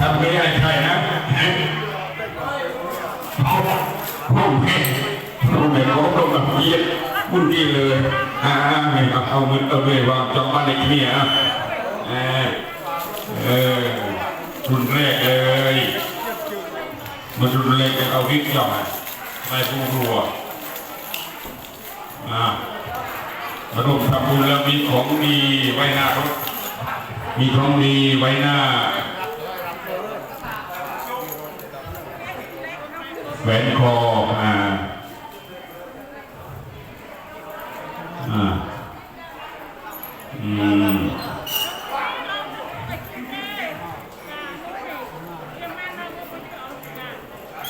ทำไม่ได้ใช่นะเอาห้องแม่ห้องแม่เขาต้องแบบเยียดมุ่นดีเลยอ่าไม่เอาเอามือเอาเลยวางจองบ้านในที่อะเออเออรุนแรกเลยมันรุนแรงเอาวิกย่อมไม่ผู้รัวอ่ามาร่วมทำบุญแล้วมีของดีไว้หน้ารถมีของดีไว้หน้า แหวนคออ่าอ่าอืม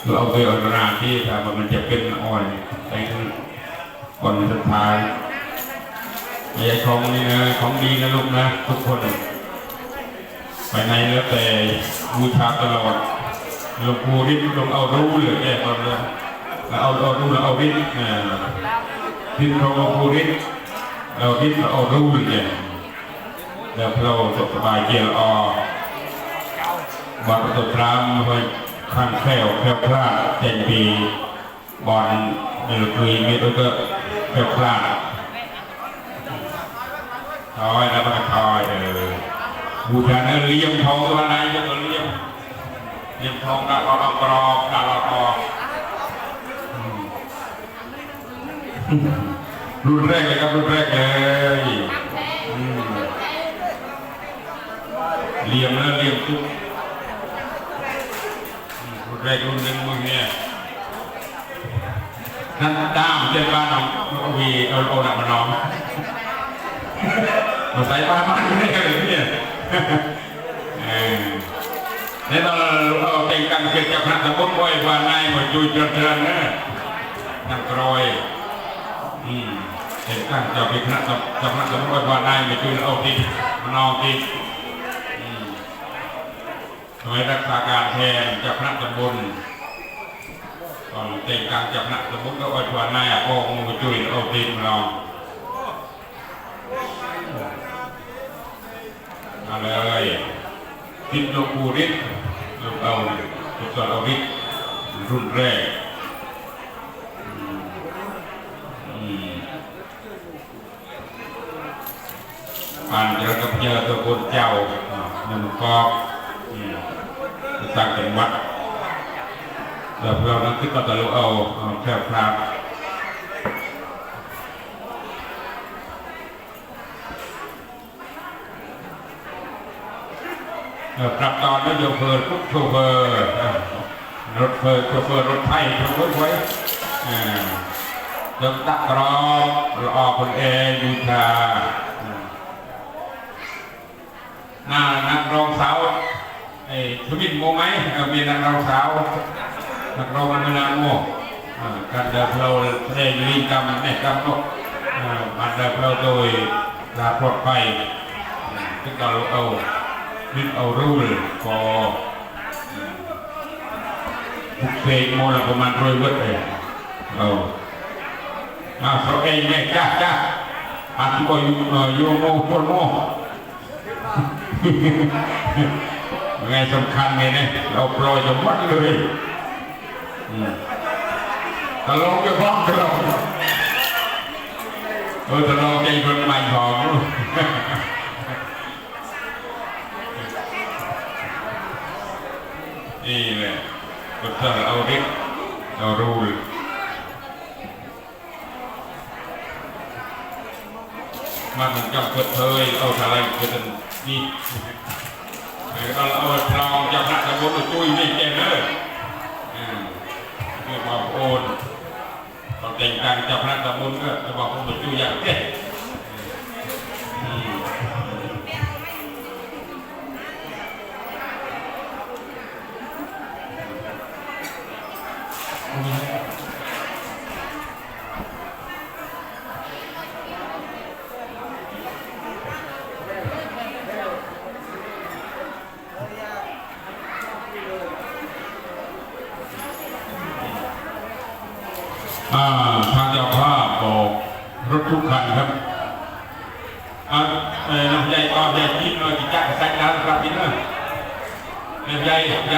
เราเอาไปออนราที่ทำมันจะเป็นอ่อนไปก่อนสุดท้ายไม่ใช่ของนี่นะของดีนะลูกนะทุกคน ไปไหนแล้วแต่บูชาตลอด หลวงปู่ฤทธิ์ลงเอารู้เลยแกตอนนี้แล้วเอาเอารู้แล้วเอาฤทธิ์อ่าฤทธิ์ของหลวงปู่ฤทธิ์เราฤทธิ์เราเอารู้เลยแก่แล้วเราสบายเกียรออบอลปรตูตรามไปข้างแคล้วแคล้วคลาดเต็มปีบอลเดืออคุยมีตัวก็แคล้วคลาดทอยแล้วก็ทอยเออบูชาเนื้อเลี้ยงทองตัวไหนจะตัวเลี้ยง เลี้ยงทองกาลอกรอบกาลอกอรุ่นแรกเลยครับรุ่นแรกเลยอืมเลี้ยงแล้วเลี้ยงทุกรุ่นแรกรุ่นหนึ่งมึงเนี่ยนั่นด้ามเจ้าบ้านน้องวีเอาเอหนักมาน้องมาใส่บ้านมันไม่ได้เลยเนี่ยเออนี่ต้อ งเราเต็งกันเกิดจากพระตะบุญไว้วานายมาจุยเจริญนะนักรอยอืมเต็งกันเจะเป็นพระตะเจะพระตะบุญไว้วานายมาจุยเอาติมานองติอืมหน่วยรักษาการแทนเจ้าพระตะบุญก่อน เต็งกันเจ้าพระตะบุญก็ไว้ว่าในายอะโกงมาจุยเอาติมานเลยทิศโลกูริศลูกเอาลูกเอาริศรุ่นแรกปานเจอกับยาตัวคนเจ้าหนึ่งกอกอืมไปตั้งหวัดแล้วเรานั้นที่ก็ตะลุเอาเอาแค่พระ ปรับตอนนโยเฟอร์ทุกโชเฟอร์รถเฟอร์โชเฟอร์รถไทยโชเฟอร์ไว้เอ่อเดิมตักรอบรอคนเอยูชาหน้านักรองสาวไอ้ทวินโมไหมมีนักรองสาวนักรองมันไม่นาโมการเดินเราแสดงลีกรรมแม่กรรมเนกเอ่อมันเดินเราโดยลาปลอดภัยเอ่อที่เราเอา นึกเอารูลพอบุกเพลงโมละประมาณร้อยเวิร์ดเลยเอามาเขาเองเนี่ยจ้าจ้าอันก็อยู่เอ่ออยู่โมโมโมไงสำคัญไงเนี่ยเราปล่อยจะมัดเลยตลกจะบ้องตลกเออตลกใจคนใหม่ของ นี่แหละก็ถ้าเอาเด็กเอารูลมันมันจับเปิดเผยเอาอะไรเกิดนี่เอาเอาทองจากนักตะบนตุ้ยนี่แกเลยอืมคือบอกโอนตอนแต่งกันจากนักตะบนก็จะบอกโอนตุ้ยอย่างเด็ด ทางเจ้าภาพบอกรถทุกคันครับอ่าเออน้ำใหญ่ก็ใหญ่กินเลยกินจักรใส่แล้วครับพี่นะเอเนี่ยยายย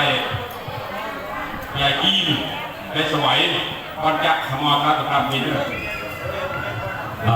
ายายายจีนได้สวัยวันจักรขมอครับตำรับมีด้วยเ